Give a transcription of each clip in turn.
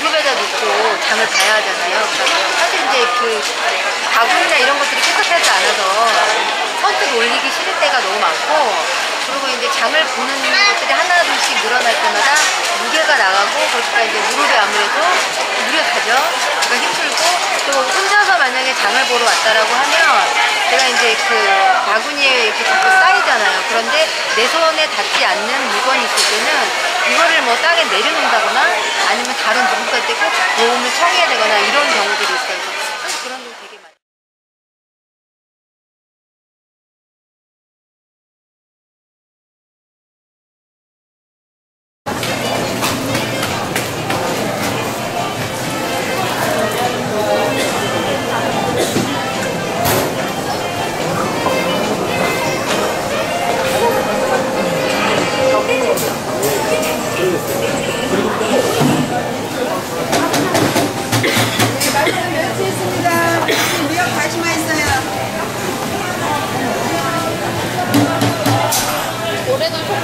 무릎에다 놓고 장을 봐야 하잖아요. 사실 이제 그 가구나 이런 것들이 깨끗하지 않아서 선뜻 올리기 싫을 때가 너무 많고 그리고 이제 장을 보는 것들이 하나 둘씩 늘어날 때마다 무게가 나가고 그러니까 이제 무릎에 아무래도 무리가 가죠. 그러니까 힘들고 또 혼자서 만약에 장을 보러 왔다라고 하면 제가 이제 그 바구니에 이렇게 자꾸 쌓이잖아요. 그런데 내 손에 닿지 않는 물건이 있을 때는 이거를 뭐 땅에 내려놓는다거나 아니면 다른 누군가한테 꼭 도움을 청해야 되거나 이런 경우들이 있어요.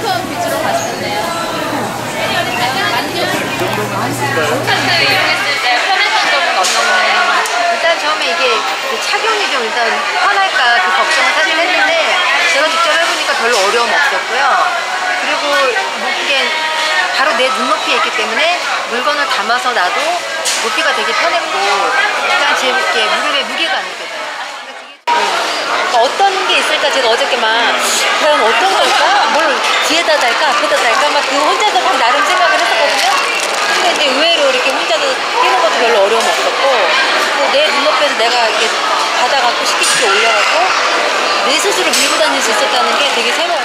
속편 위주로 가시는데요. 만족. 카드 이용했을 때 편했던 점은 어떤 거예요? 일단 처음에 이게 그 착용이 좀 일단 편할까 그 걱정을 사실 했는데 제가 직접 해보니까 별로 어려움 없었고요. 그리고 이게 바로 내 눈높이에 있기 때문에 물건을 담아서 놔도 높이가 되게 편했고 일단 제 이렇게 무릎에 무게가 안 느껴져요. 그러니까 어떤 게 있을까 제가 어저께 막 과연 어떤? 뭘 뒤에다 달까? 앞에다 달까? 막 그 혼자서 막 나름 생각을 했었거든요. 근데 이제 의외로 이렇게 혼자서 뛰는 것도 별로 어려움 없었고 또내 눈높이에서 내가 이렇게 받아갖고 쉽게 올려갖고 내 스스로 밀고 다닐 수 있었다는 게 되게 새로웠어요.